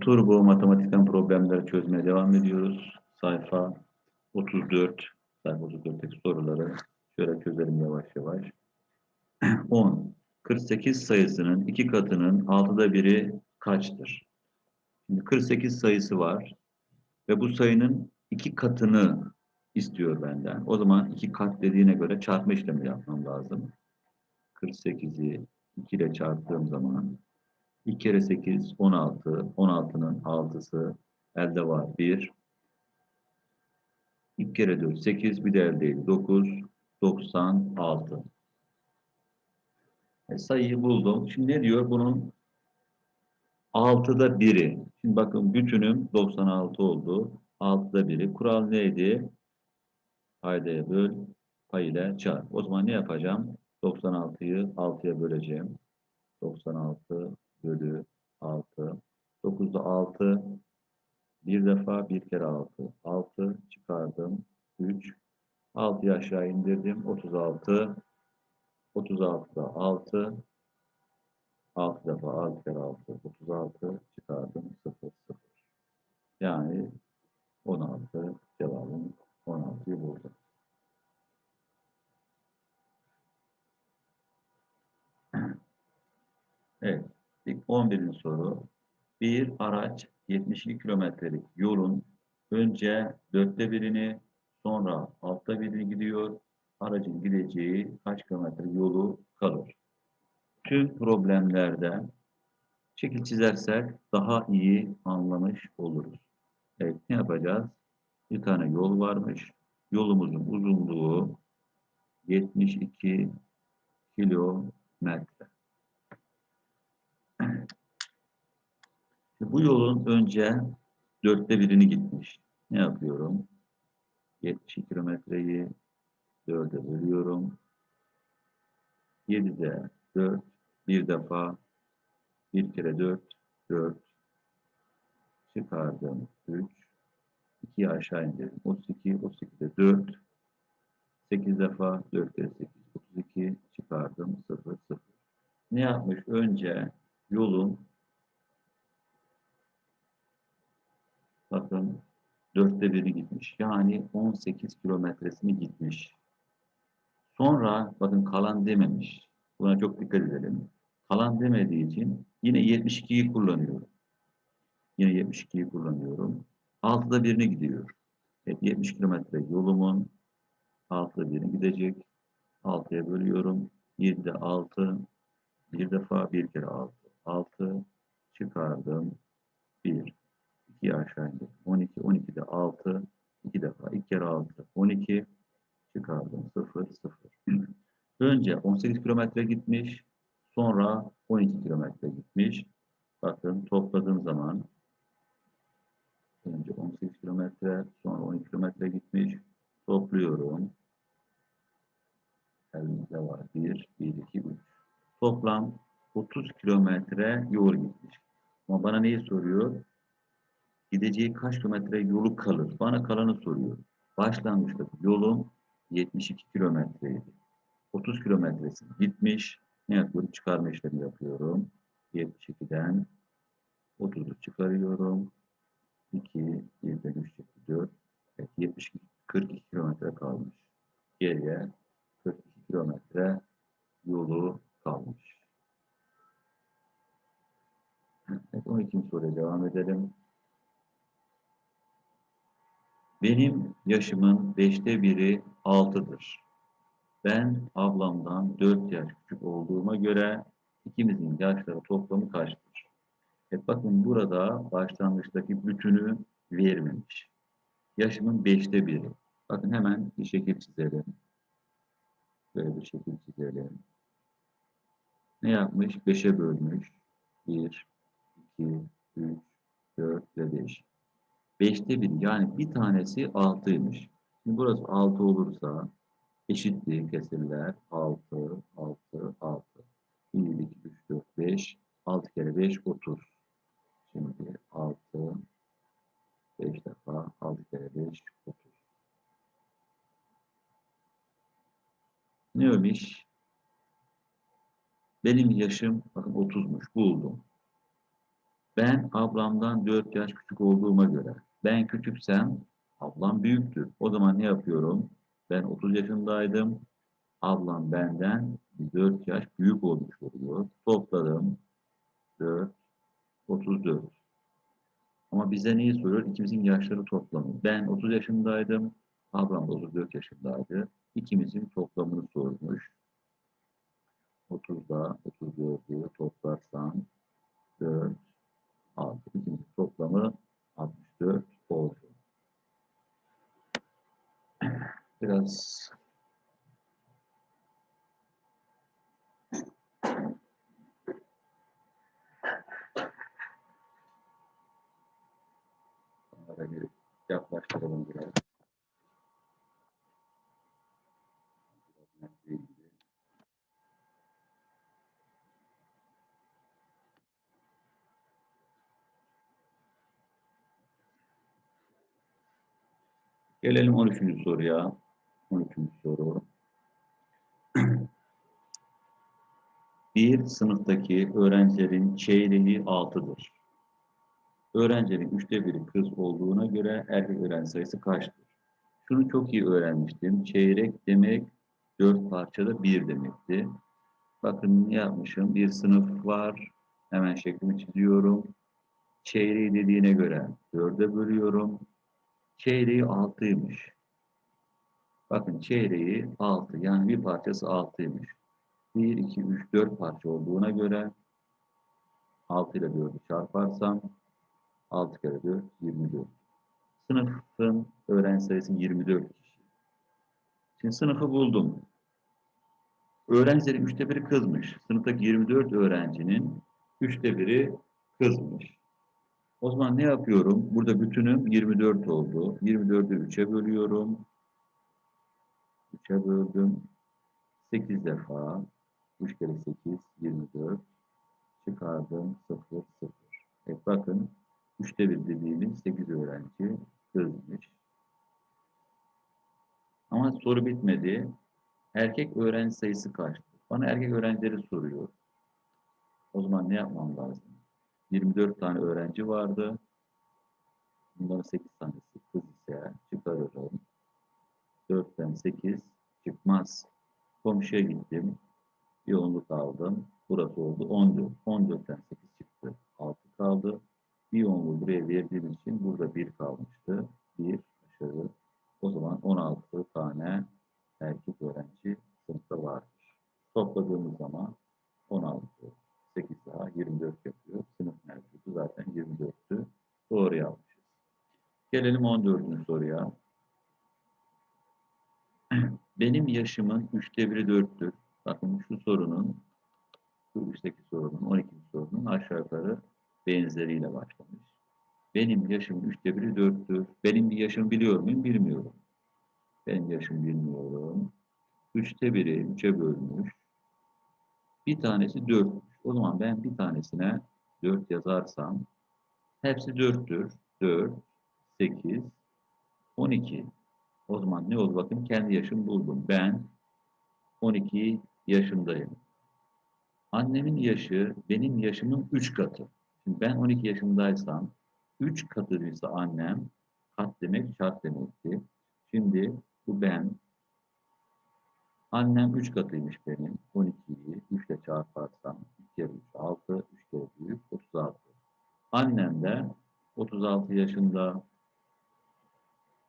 Turbo matematikten problemleri çözmeye devam ediyoruz. Sayfa 34, sayfa 34'teki soruları şöyle çözelim yavaş yavaş. 10. 48 sayısının iki katının altıda biri kaçtır? Şimdi 48 sayısı var ve bu sayının iki katını istiyor benden. O zaman iki kat dediğine göre çarpma işlemi yapmam lazım. 48'i 2 ile çarptığım zaman 2 kere 8 16. 16'nın 6'sı elde var 1. 2 kere 4 8 bir de elde 9 96. E, sayıyı buldum. Şimdi ne diyor? Bunun 6'da 1'i. Şimdi bakın bütünüm 96 oldu. 6'da 1'i. Kural neydi? Paydaya böl, pay ile çarp. O zaman ne yapacağım? 96'yı 6'ya böleceğim. 96 bölü 6. 9'da 6. Bir defa bir kere 6. 6 çıkardım. 3. 6'yı aşağı indirdim. 36. 36'da 6. 6 defa 6 kere 6. 36 çıkardım. 0 0. Yani 16 cevabım 16'yı buldum. Evet. İlk 11. soru. Bir araç 72 kilometrelik yolun önce dörtte birini sonra altta birini gidiyor. Aracın gideceği kaç kilometre yolu kalır? Tüm problemlerde şekil çizersek daha iyi anlamış oluruz. Evet ne yapacağız? Bir tane yol varmış. Yolumuzun uzunluğu 72 kilometre. Bu yolun önce dörtte birini gitmiş. Ne yapıyorum? 70 kilometreyi dörde bölüyorum. 7'de 4, bir defa, bir kere 4, 4, çıkardım 3, 2'yi aşağı indirdim. 32, 32'de 4, 8 defa, 4 kere 8, 32, çıkardım 0, 0. Ne yapmış? Önce yolun bakın dörtte biri gitmiş. Yani 18 kilometresini gitmiş. Sonra bakın kalan dememiş. Buna çok dikkat edelim. Kalan demediği için yine 72'yi kullanıyorum. Yine 72'yi kullanıyorum. 6'da birini gidiyor. Evet, 70 kilometre yolumun 6'da birini gidecek. 6'ya bölüyorum. 7'de 6. Bir defa bir kere 6. 6 çıkardım. 1. 2 aşağı indim. 12. 12'de 6. 2 defa. 2 kere 6. 12 çıkardım. 0, 0. Önce 18 kilometre gitmiş. Sonra 12 kilometre gitmiş. Bakın topladığım zaman önce 18 kilometre sonra 12 kilometre gitmiş. Topluyorum. Elimizde var. 1, 1, 2, 3. Toplam 30 kilometre yol gitmiş. Ama bana neyi soruyor? Gideceği kaç kilometre yolu kalır? Bana kalanı soruyor. Başlangıçta yolum 72 kilometreydi. 30 kilometresi gitmiş. Ne yapıyorum? Çıkarma işlemi yapıyorum. 72'den 30'u çıkarıyorum. 2, 1'den 3 çıktı 4. Evet, 72, 42 kilometre kalmış. Geriye 42 kilometre yolu kalmış. Evet, 12. soruya devam edelim. Benim yaşımın beşte biri altıdır. Ben ablamdan 4 yaş küçük olduğuma göre ikimizin yaşları toplamı kaçtır? Evet bakın burada başlangıçtaki bütünü vermemiş. Yaşımın beşte biri. Bakın hemen bir şekil çizelim. Böyle bir şekil çizelim. Ne yapmış? 5'e bölmüş. 1, 2, 3, 4 ve 5. 5'te 1 yani bir tanesi 6'ymış. Şimdi burası 6 olursa eşitliği kesirler 6, 6, 6. 1, 2, 3, 4, 5. 6 kere 5, 30. Şimdi 6, 5 defa 6 kere 5, 30. Ne ölmüş? Benim yaşım bakın 30'muş buldum. Ben ablamdan 4 yaş küçük olduğuma göre ben küçüksem ablam büyüktür. O zaman ne yapıyorum? Ben 30 yaşındaydım. Ablam benden 4 yaş büyük olmuş oluyor. Topladım. 4, 34. Ama bize neyi soruyor? İkimizin yaşları toplamı. Ben 30 yaşındaydım. Ablam da 34 yaşındaydı. İkimizin toplamını sormuş. 30'da 34'ü toplarsan 4, 6. İkimizin toplamı 64 oldu. Biraz yaklaştıralım. Biraz Gelelim 13. soruya. 13. soru. Bir sınıftaki öğrencilerin çeyreği 6'dır. Öğrencilerin üçte biri kız olduğuna göre erkek öğrenci sayısı kaçtır? Şunu çok iyi öğrenmiştim. Çeyrek demek dört parçada bir demekti. Bakın ne yapmışım? Bir sınıf var. Hemen şeklimi çiziyorum. Çeyreği dediğine göre dörde bölüyorum. Çeyreği altıymış. Bakın çeyreği altı. Yani bir parçası altıymış. 1, 2, 3, 4 parça olduğuna göre 6 ile 4'ü çarparsam 6 kere 4, 24. Sınıfın öğrenci sayısı 24 kişi. Şimdi sınıfı buldum. Öğrencilerin üçte biri kızmış. Sınıftaki 24 öğrencinin üçte biri kızmış. O zaman ne yapıyorum? Burada bütünüm 24 oldu. 24'ü 3'e bölüyorum. 3'e böldüm. 8 defa. 3 kere 8, 24. Çıkardım. 0, 0. Evet bakın. 3'te 1 dediğimiz 8 öğrenci kızmış. Ama soru bitmedi. Erkek öğrenci sayısı kaçtı? Bana erkek öğrencileri soruyor. O zaman ne yapmam lazım? 24 tane öğrenci vardı. Bunların 8 tanesi kız ise çıkarırım. 4'ten 8 çıkmaz. Komşuya gittim. Bir onluk aldım. Burası oldu 14. 14'ten 8 çıktı. 6 kaldı. Bir onluğu buraya verdiğim için burada 1 kalmıştı. 1 aşağı. O zaman 16 tane erkek öğrenci sınıfta vardır. Topladığımız zaman 16, 8 daha 24 yapıyor. Sınıf mevcudu zaten 24'tü. Doğru yapmışız. Gelelim 14. soruya. Benim yaşımın üçte biri dörttür. Bakın şu sorunun, şu üstteki sorunun, 12. sorunun aşağı yukarı benzeriyle başlamış. Benim yaşım üçte biri dörttür. Benim bir yaşımı biliyor muyum? Bilmiyorum. Ben yaşımı bilmiyorum. Üçte biri üçe bölmüş. Bir tanesi dörtmüş. O zaman ben bir tanesine dört yazarsam hepsi dörttür. Dört, sekiz, on iki. O zaman ne oldu? Bakın kendi yaşımı buldum. Ben 12 yaşındayım. Annemin yaşı benim yaşımın 3 katı. Şimdi ben 12 yaşındaysam 3 katıysa annem kat demek şart demekti. Şimdi bu ben. Annem 3 katıymış benim. 12'yi 3 ile çarparsam 2 kere 3 6, 3 kere büyük 36. Annem de 36 yaşında.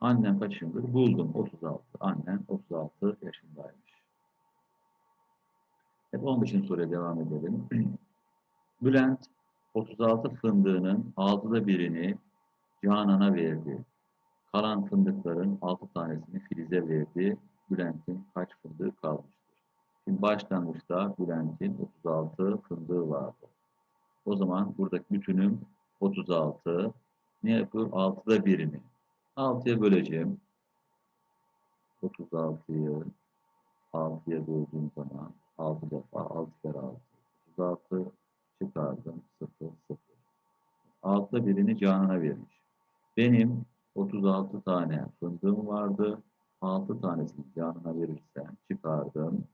Annem kaç yaşındadır? Buldum 36. Annem 36 yaşındaymış. Hep 15. soruya devam edelim. Bülent 36 fındığının 6'da birini Canan'a verdi. Kalan fındıkların 6 tanesini Filiz'e verdi. Bülent'in kaç fındığı kalmıştır? Şimdi başlangıçta Bülent'in 36 fındığı vardı. O zaman buradaki bütünüm 36. Ne yapıyor? 6'da birini. 6'ya böleceğim. 36'yı 6'ya böldüğüm zaman 6 defa 6 kere 6. 36 çıkardım. 0 0. 6'da birini Canan'a vermiş. Benim 36 tane fındığım vardı. 6 tanesini Canan'a verirsem çıkardım.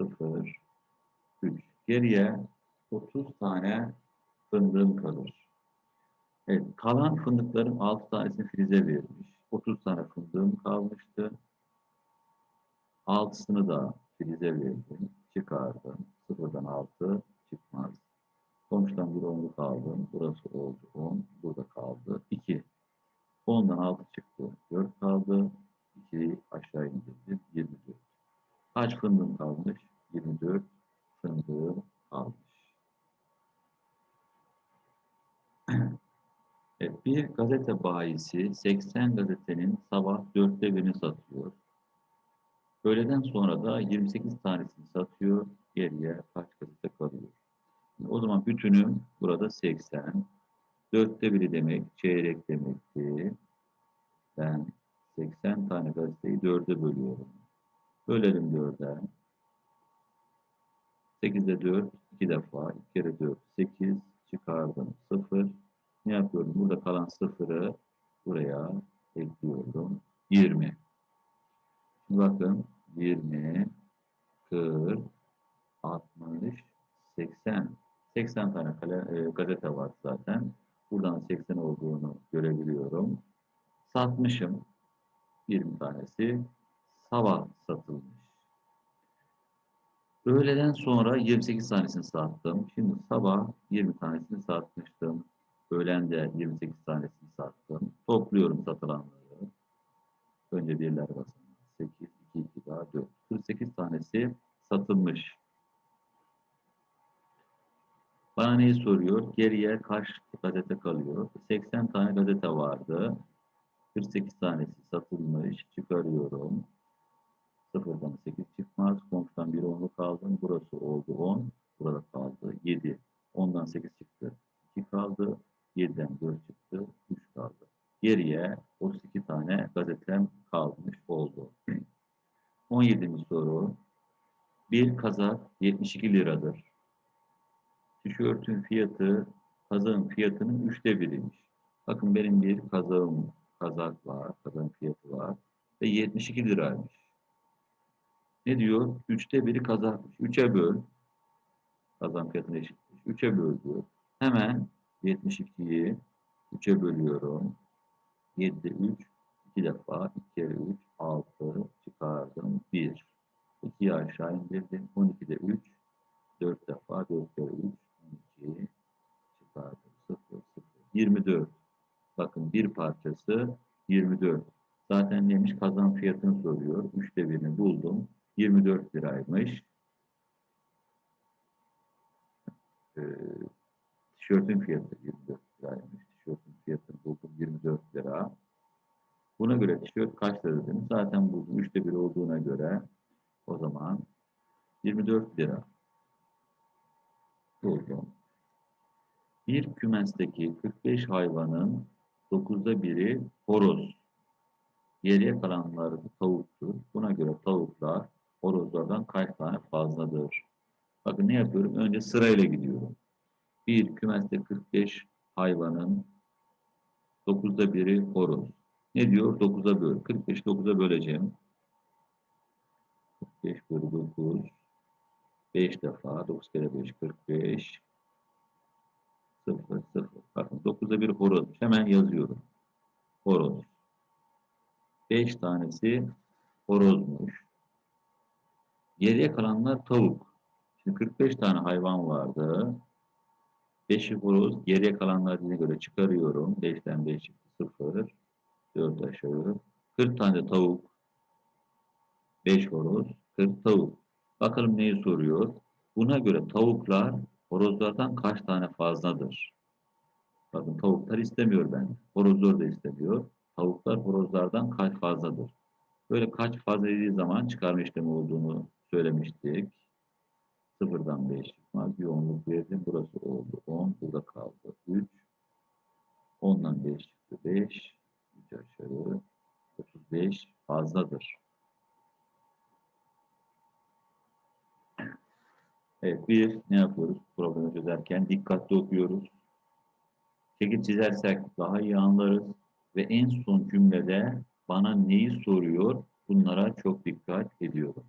0 3. Geriye 30 tane fındığım kalır. Evet, kalan fındıkların 6 tanesini Filiz'e vermiş. 30 tane fındığım kalmıştı. 6'sını da Filiz'e verdim. Çıkardım. Sıfırdan 6 çıkmaz. Sonuçtan bir 10'luk aldım. Burası oldu 10. Burada kaldı 2. 10'dan 6 çıktı. 4 kaldı. 2'yi aşağı indirdim. 24. Kaç fındığım kalmış? 24 fındığım kalmış. Evet, bir gazete bayisi 80 gazetenin sabah 4'te birini satıyor. Öğleden sonra da 28 tanesini satıyor. Geriye kaç gazete kalıyor? O zaman bütünüm burada 80. Dörtte biri demek çeyrek demekti. Ben 80 tane gazeteyi dörde bölüyorum. Bölelim dörde. 8'de 4 2 defa. 2 kere 4 8 çıkardım 0. Ne yapıyorum? Burada kalan sıfırı buraya ekliyorum. 20. Şimdi bakın 20 40 60 80 80 tane kale, e, gazete var zaten. Buradan 80 olduğunu görebiliyorum. Satmışım 20 tanesi. Sabah satılmış. Öğleden sonra 28 tanesini sattım. Şimdi sabah 20 tanesini satmıştım. Öğlen de 28 tanesini sattım. Topluyorum satılanları. Önce birler basın. 8, 2, 2 daha 4. 48 tanesi satılmış. Bana neyi soruyor? Geriye kaç gazete kalıyor? 80 tane gazete vardı. 48 tanesi satılmış. Çıkarıyorum. Sıfırdan 8 çıkmaz. Komşudan biri 10'lu kaldım. Burası oldu 10. Burada kaldı 7. 10'dan 8 çıktı. 2 kaldı. 7'den 4 çıktı. 3 kaldı. Geriye 32 tane gazetem kalmış oldu. 17. soru. Bir kazak 72 liradır. Tişörtün fiyatı kazağın fiyatının üçte biriymiş. Bakın benim bir kazağım, kazak var, kazağın fiyatı var ve 72 liraymış. Ne diyor? Üçte biri kazakmış. Üçe böl. Kazan fiyatını eşitmiş. Üçe böl diyor. Hemen 72'yi 3'e bölüyorum. 7'de 3, 2 defa, 2 kere 3, 6 çıkardım. 1. 2'yi aşağı indirdim. 12'de 3, 4 defa, 4 kere 3, 12 çıkardım. 0, 0. 24. Bakın bir parçası 24. Zaten neymiş? Kazan fiyatını soruyor. 3'te birini buldum. 24 liraymış. Ee, tişörtün fiyatı 24 liraymış. Tişörtün fiyatını buldum 24 lira. Buna göre tişört kaç lira dedim. Zaten buldum. 3'te 1 olduğuna göre o zaman 24 lira buldum. Bir kümesteki 45 hayvanın 9'da biri horoz. Geriye kalanları tavuktur. Buna göre tavuklar horozlardan kaç tane fazladır? Bakın ne yapıyorum? Önce sırayla gidiyorum. Bir kümeste 45 hayvanın 9'da biri horoz. Ne diyor? 9'a böl. 45 9'a böleceğim. 45 bölü 9. 5 defa. 9 kere 5 45. 0 0. Bakın 9'da bir horoz. Hemen yazıyorum. Horoz. 5 tanesi horozmuş. Geriye kalanlar tavuk. Şimdi 45 tane hayvan vardı. 5'i horoz. Geriye kalanlar göre çıkarıyorum. 5'ten 5 çıktı 0. 4 aşağı. 40 tane tavuk. 5 horoz. 40 tavuk. Bakalım neyi soruyor. Buna göre tavuklar horozlardan kaç tane fazladır? Bakın tavuklar istemiyor ben. Horozlar da istemiyor. Tavuklar horozlardan kaç fazladır? Böyle kaç fazla dediği zaman çıkarma işlemi olduğunu söylemiştik. Sıfırdan 5 çıkmaz. Bir onluk verdim. Burası oldu 10. Burada kaldı 3. 10'dan 5 çıktı 5. 3 aşağı 35 fazladır. Evet, bir ne yapıyoruz problemi çözerken? Dikkatli okuyoruz. Şekil çizersek daha iyi anlarız. Ve en son cümlede bana neyi soruyor? Bunlara çok dikkat ediyorum.